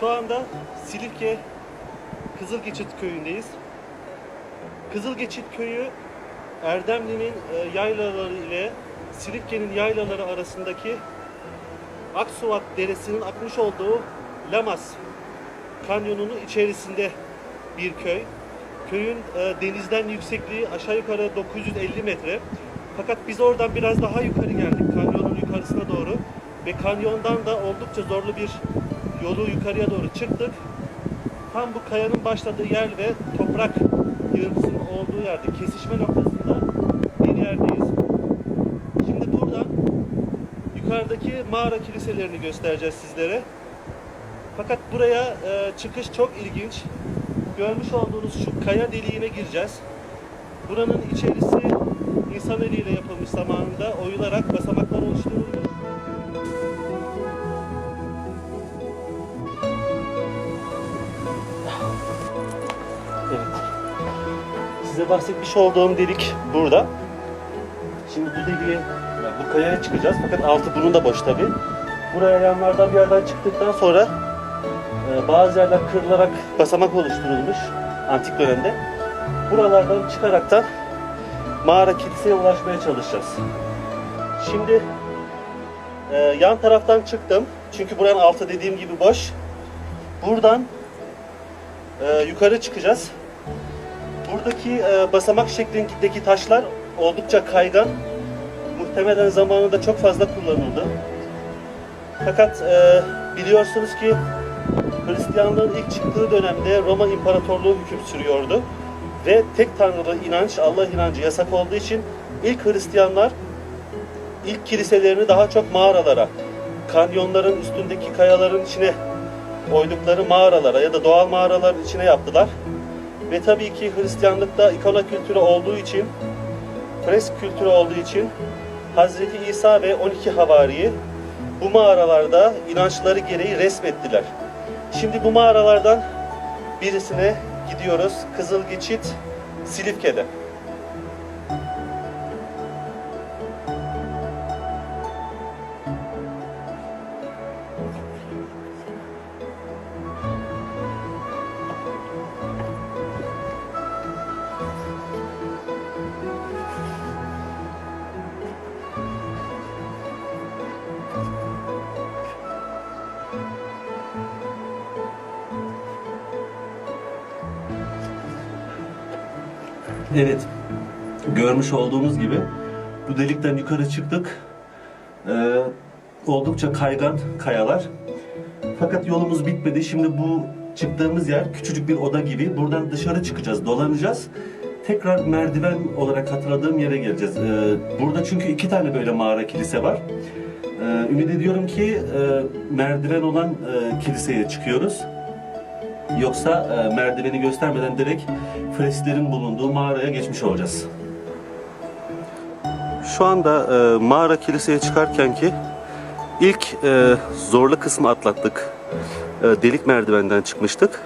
Şu anda Silifke Kızılgeçit köyündeyiz. Kızılgeçit köyü Erdemli'nin e, yaylaları ile Silifke'nin yaylaları arasındaki Aksuvat Deresi'nin akmış olduğu Lamas kanyonunun içerisinde bir köy. Köyün e, denizden yüksekliği aşağı yukarı 950 metre. Fakat biz oradan biraz daha yukarı geldik, kanyonun yukarısına doğru. Ve kanyondan da oldukça zorlu bir yolu yukarıya doğru çıktık. Tam bu kayanın başladığı yer ve toprak yığıntısının olduğu yerde, kesişme noktasında bir yerdeyiz. Şimdi buradan yukarıdaki mağara kiliselerini göstereceğiz sizlere. Fakat buraya e, çıkış çok ilginç. Görmüş olduğunuz şu kaya deliğine gireceğiz. Buranın içerisi insan eliyle yapılmış zamanında oyularak basamaklar oluşturulmuş. Size bahsetmiş olduğum delik burada. Şimdi bu deliğe, yani bu kayaya çıkacağız fakat altı bunun da boş tabi. Buraya yanlardan bir yerden çıktıktan sonra e, bazı yerler kırılarak basamak oluşturulmuş antik dönemde. Buralardan çıkaraktan mağara kiliseye ulaşmaya çalışacağız. Şimdi e, yan taraftan çıktım. Çünkü buranın altı dediğim gibi boş. Buradan e, yukarı çıkacağız. Buradaki e, basamak şeklindeki taşlar oldukça kaygan. Muhtemelen zamanında çok fazla kullanıldı. Fakat e, biliyorsunuz ki Hristiyanlığın ilk çıktığı dönemde Roma İmparatorluğu hüküm sürüyordu. Ve tek tanrılı inanç, Allah inancı yasak olduğu için ilk Hristiyanlar ilk kiliselerini daha çok mağaralara, kanyonların üstündeki kayaların içine oydukları mağaralara ya da doğal mağaraların içine yaptılar. Ve tabii ki Hristiyanlıkta ikona kültürü olduğu için, fresk kültürü olduğu için Hazreti İsa ve 12 havariyi bu mağaralarda inançları gereği resmettiler. Şimdi bu mağaralardan birisine gidiyoruz. Kızılgeçit Silifke'de. Evet, görmüş olduğunuz gibi bu delikten yukarı çıktık. Ee, oldukça kaygan kayalar. Fakat yolumuz bitmedi. Şimdi bu çıktığımız yer küçücük bir oda gibi. Buradan dışarı çıkacağız, dolanacağız. Tekrar merdiven olarak hatırladığım yere geleceğiz. Ee, burada çünkü iki tane böyle mağara kilise var. Ee, ümit ediyorum ki e, merdiven olan e, kiliseye çıkıyoruz. Yoksa e, merdiveni göstermeden direkt fresklerin bulunduğu mağaraya geçmiş olacağız. Şu anda e, mağara kiliseye çıkarken ki ilk e, zorlu kısmı atlattık. E, delik merdivenden çıkmıştık.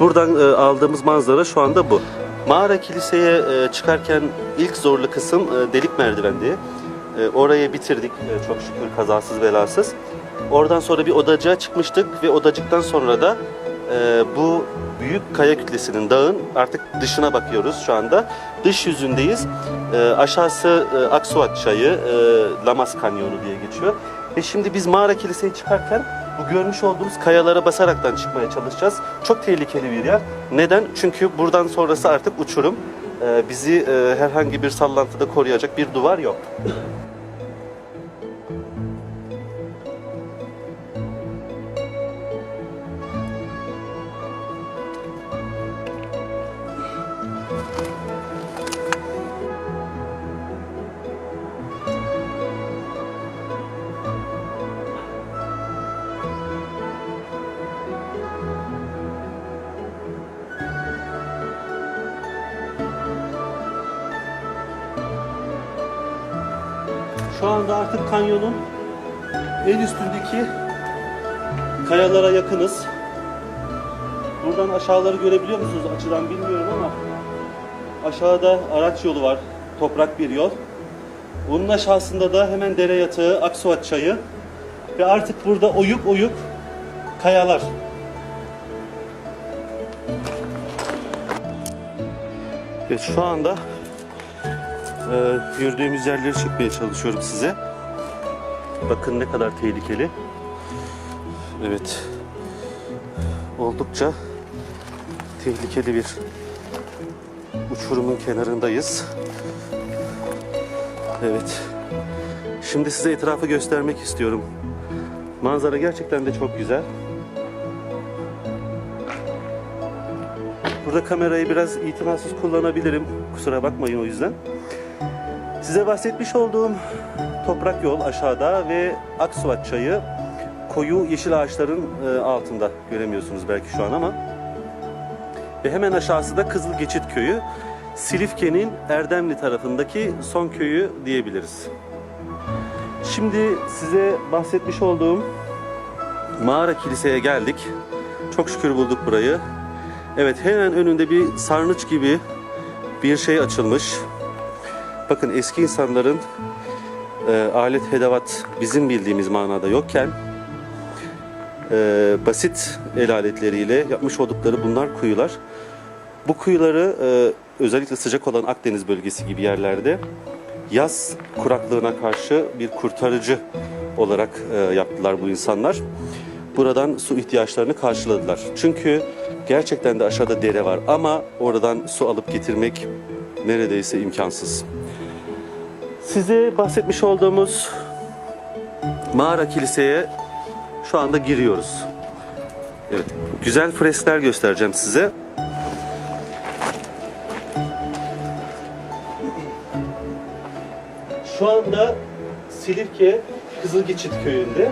Buradan e, aldığımız manzara şu anda bu. Mağara kiliseye e, çıkarken ilk zorlu kısım e, delik merdivendi. E, orayı bitirdik e, çok şükür kazasız belasız. Oradan sonra bir odacığa çıkmıştık ve odacıktan sonra da e, bu büyük kaya kütlesinin dağın artık dışına bakıyoruz şu anda. Dış yüzündeyiz. E, aşağısı e, Aksuat Çayı, e, Lamas Kanyonu diye geçiyor. Ve şimdi biz mağara kiliseye çıkarken bu görmüş olduğunuz kayalara basaraktan çıkmaya çalışacağız. Çok tehlikeli bir yer. Neden? Çünkü buradan sonrası artık uçurum. E, bizi e, herhangi bir sallantıda koruyacak bir duvar yok. Şu anda artık kanyonun en üstündeki kayalara yakınız. Buradan aşağıları görebiliyor musunuz açıdan bilmiyorum ama aşağıda araç yolu var. Toprak bir yol. Onun aşağısında da hemen dere yatağı, Aksuat çayı ve artık burada oyuk oyuk kayalar. Evet şu anda e, yürüdüğümüz yerleri çıkmaya çalışıyorum size. Bakın ne kadar tehlikeli. Evet. Oldukça tehlikeli bir uçurumun kenarındayız. Evet. Şimdi size etrafı göstermek istiyorum. Manzara gerçekten de çok güzel. Burada kamerayı biraz itimarsız kullanabilirim. Kusura bakmayın o yüzden. Size bahsetmiş olduğum toprak yol aşağıda ve Aksuvat çayı koyu yeşil ağaçların e, altında göremiyorsunuz belki şu an ama ve hemen aşağısı da Kızıl Geçit Köyü. Silifke'nin Erdemli tarafındaki son köyü diyebiliriz. Şimdi size bahsetmiş olduğum mağara kiliseye geldik. Çok şükür bulduk burayı. Evet hemen önünde bir sarnıç gibi bir şey açılmış. Bakın eski insanların e, alet hedevat bizim bildiğimiz manada yokken e, basit el aletleriyle yapmış oldukları bunlar kuyular. Bu kuyuları e, özellikle sıcak olan Akdeniz bölgesi gibi yerlerde yaz kuraklığına karşı bir kurtarıcı olarak e, yaptılar bu insanlar. Buradan su ihtiyaçlarını karşıladılar. Çünkü gerçekten de aşağıda dere var ama oradan su alıp getirmek neredeyse imkansız. Size bahsetmiş olduğumuz mağara kiliseye şu anda giriyoruz. Evet, güzel freskler göstereceğim size. Şu anda Silifke Kızılgeçit köyünde e,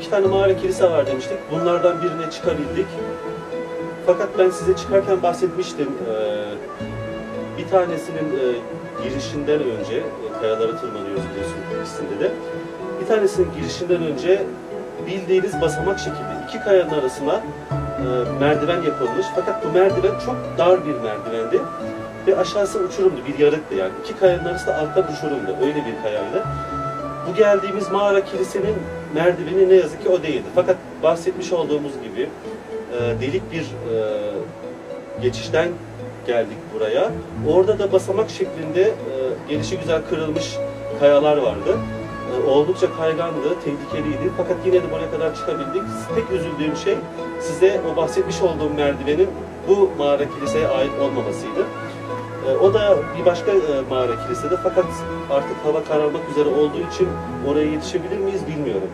iki tane mağara kilise var demiştik. Bunlardan birine çıkabildik. Fakat ben size çıkarken bahsetmiştim. E, Bir tanesinin e, girişinden önce, e, kayalara tırmanıyoruz biliyorsun ikisinde de. Bir tanesinin girişinden önce bildiğiniz basamak şekilde iki kayanın arasına e, merdiven yapılmış. Fakat bu merdiven çok dar bir merdivendi. Ve aşağısı uçurumdu, bir yarıktı yani. İki kayanın arası da alttan uçurumdu, öyle bir kayaydı. Bu geldiğimiz mağara kilisenin merdiveni ne yazık ki o değildi. Fakat bahsetmiş olduğumuz gibi e, delik bir e, geçişten geldik buraya. Orada da basamak şeklinde e, gelişi güzel kırılmış kayalar vardı. E, oldukça kaygandı, tehlikeliydi. Fakat yine de buraya kadar çıkabildik. Tek üzüldüğüm şey size o bahsetmiş olduğum merdivenin bu mağara kiliseye ait olmamasıydı. E, O da bir başka mağara kilisede fakat artık hava kararmak üzere olduğu için oraya yetişebilir miyiz bilmiyorum.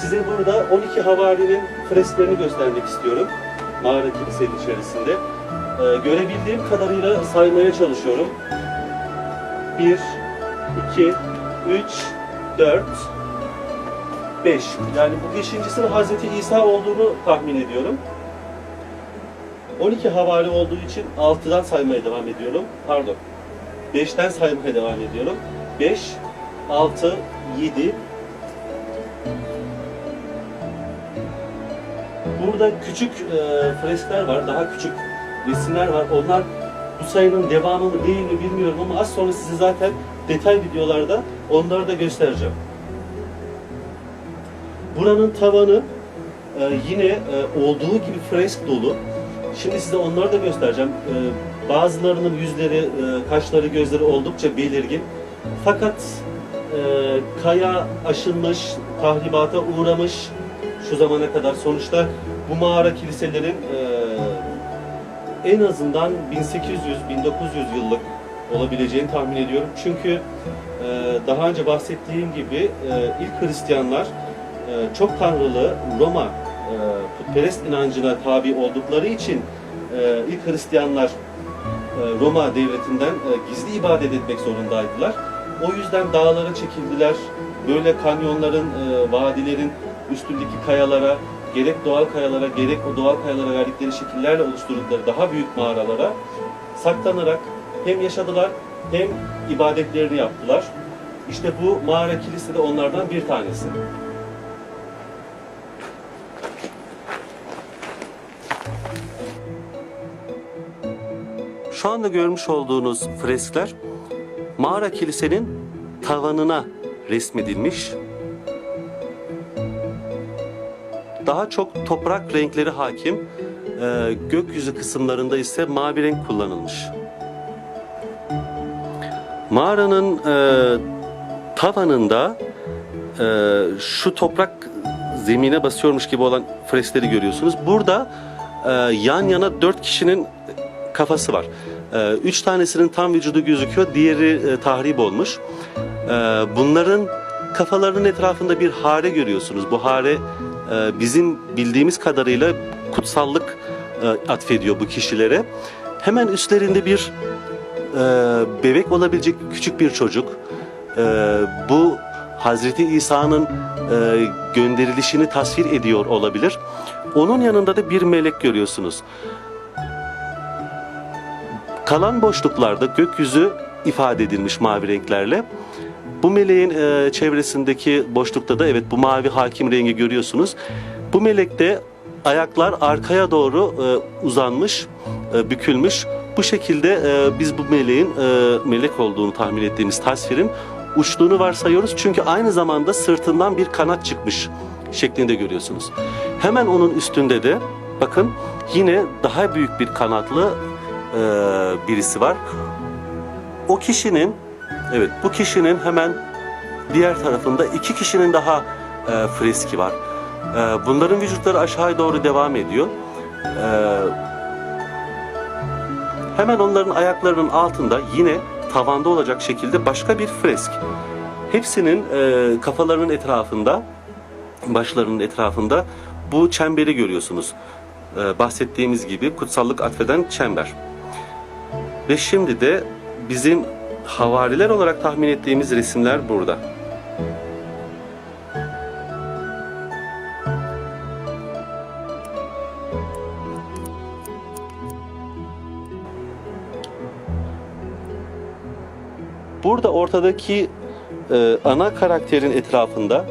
Size burada 12 havarinin fresklerini göstermek istiyorum mağara kilisenin içerisinde. E, Görebildiğim kadarıyla saymaya çalışıyorum. 1, 2, 3, 4, 5. Yani bu beşincisinin Hazreti İsa olduğunu tahmin ediyorum. 12 havale olduğu için 6'dan saymaya devam ediyorum. Pardon. 5'ten saymaya devam ediyorum. 5, 6, 7. Burada küçük e, freskler var, daha küçük resimler var. Onlar bu sayının devamı mı değil mi bilmiyorum ama az sonra size zaten detay videolarda onları da göstereceğim. Buranın tavanı e, yine e, olduğu gibi fresk dolu. Şimdi size onları da göstereceğim. E, bazılarının yüzleri, e, kaşları, gözleri oldukça belirgin. Fakat e, kaya aşınmış, tahribata uğramış şu zamana kadar. Sonuçta bu mağara kiliselerin e, en azından 1800-1900 yıllık olabileceğini tahmin ediyorum. Çünkü e, daha önce bahsettiğim gibi e, ilk Hristiyanlar e, çok tanrılı Roma e, putperest inancına tabi oldukları için ilk Hristiyanlar Roma devletinden gizli ibadet etmek zorundaydılar. O yüzden dağlara çekildiler. Böyle kanyonların, vadilerin üstündeki kayalara, gerek doğal kayalara, gerek o doğal kayalara verdikleri şekillerle oluşturdukları daha büyük mağaralara saklanarak hem yaşadılar hem ibadetlerini yaptılar. İşte bu mağara kilise de onlardan bir tanesi. Şu anda görmüş olduğunuz freskler mağara kilisenin tavanına resmedilmiş. Daha çok toprak renkleri hakim. e, gökyüzü kısımlarında ise mavi renk kullanılmış. Mağaranın e, tavanında e, şu toprak zemine basıyormuş gibi olan freskleri görüyorsunuz. Burada e, yan yana dört kişinin kafası var. E, üç tanesinin tam vücudu gözüküyor, diğeri e, tahrip olmuş. E, bunların kafalarının etrafında bir hare görüyorsunuz. Bu hare e, bizim bildiğimiz kadarıyla kutsallık e, atfediyor bu kişilere. Hemen üstlerinde bir e, bebek olabilecek küçük bir çocuk. E, bu Hazreti İsa'nın gönderilişini tasvir ediyor olabilir. Onun yanında da bir melek görüyorsunuz. Kalan boşluklarda gökyüzü ifade edilmiş mavi renklerle. Bu meleğin e, çevresindeki boşlukta da evet bu mavi hakim rengi görüyorsunuz. Bu melekte ayaklar arkaya doğru e, uzanmış, e, bükülmüş. Bu şekilde e, biz bu meleğin e, melek olduğunu tahmin ettiğimiz tasvirin uçtuğunu varsayıyoruz. Çünkü aynı zamanda sırtından bir kanat çıkmış şeklinde görüyorsunuz. Hemen onun üstünde de bakın yine daha büyük bir kanatlı e, birisi var. O kişinin evet bu kişinin hemen diğer tarafında iki kişinin daha e, freski var. E, bunların vücutları aşağıya doğru devam ediyor. E, hemen onların ayaklarının altında yine tavanda olacak şekilde başka bir fresk. Hepsinin e, kafalarının etrafında, başlarının etrafında bu çemberi görüyorsunuz. E, bahsettiğimiz gibi kutsallık atfeden çember. Ve şimdi de bizim havariler olarak tahmin ettiğimiz resimler burada. Burada ortadaki e, ana karakterin etrafında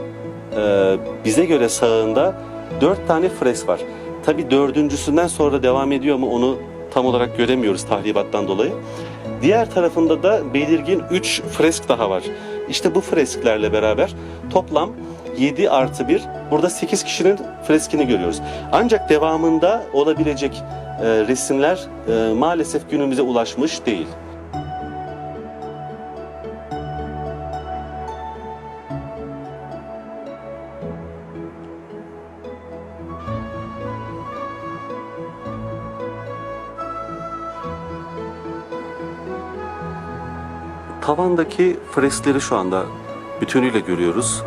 e, bize göre sağında dört tane fresk var. Tabi dördüncüsünden sonra devam ediyor mu onu tam olarak göremiyoruz tahribattan dolayı. Diğer tarafında da belirgin 3 fresk daha var. İşte bu fresklerle beraber toplam 7 artı 1 burada 8 kişinin freskini görüyoruz. Ancak devamında olabilecek e, resimler e, maalesef günümüze ulaşmış değil. Tavandaki freskleri şu anda bütünüyle görüyoruz.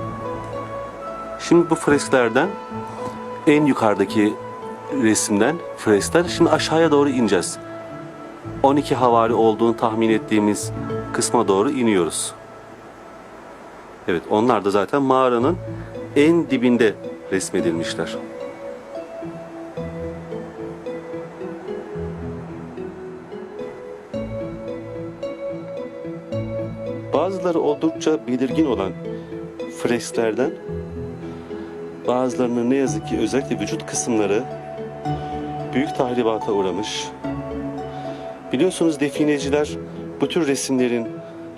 Şimdi bu fresklerden en yukarıdaki resimden freskler şimdi aşağıya doğru ineceğiz. 12 havari olduğunu tahmin ettiğimiz kısma doğru iniyoruz. Evet onlar da zaten mağaranın en dibinde resmedilmişler. Bazıları oldukça belirgin olan fresklerden bazılarının ne yazık ki özellikle vücut kısımları büyük tahribata uğramış. Biliyorsunuz defineciler bu tür resimlerin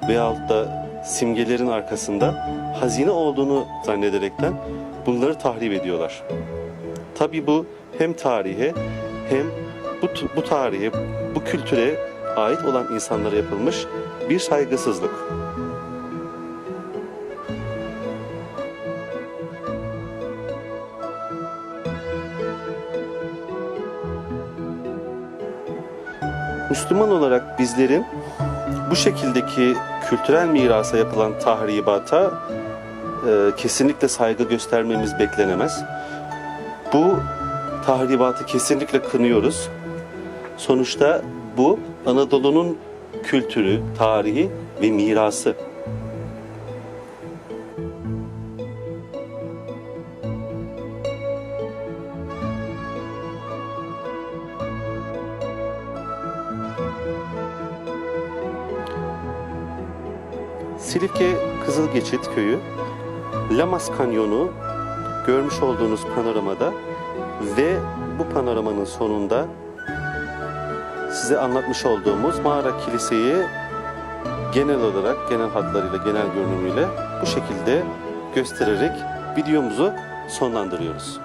veyahut da simgelerin arkasında hazine olduğunu zannederekten bunları tahrip ediyorlar. Tabi bu hem tarihe hem bu, bu tarihe, bu kültüre ait olan insanlara yapılmış bir saygısızlık. Müslüman olarak bizlerin bu şekildeki kültürel mirasa yapılan tahribata e, kesinlikle saygı göstermemiz beklenemez. Bu tahribatı kesinlikle kınıyoruz. Sonuçta bu Anadolu'nun kültürü, tarihi ve mirası. Silifke Kızılgeçit Köyü, Lamas Kanyonu görmüş olduğunuz panoramada ve bu panoramanın sonunda size anlatmış olduğumuz mağara kiliseyi genel olarak, genel hatlarıyla, genel görünümüyle bu şekilde göstererek videomuzu sonlandırıyoruz.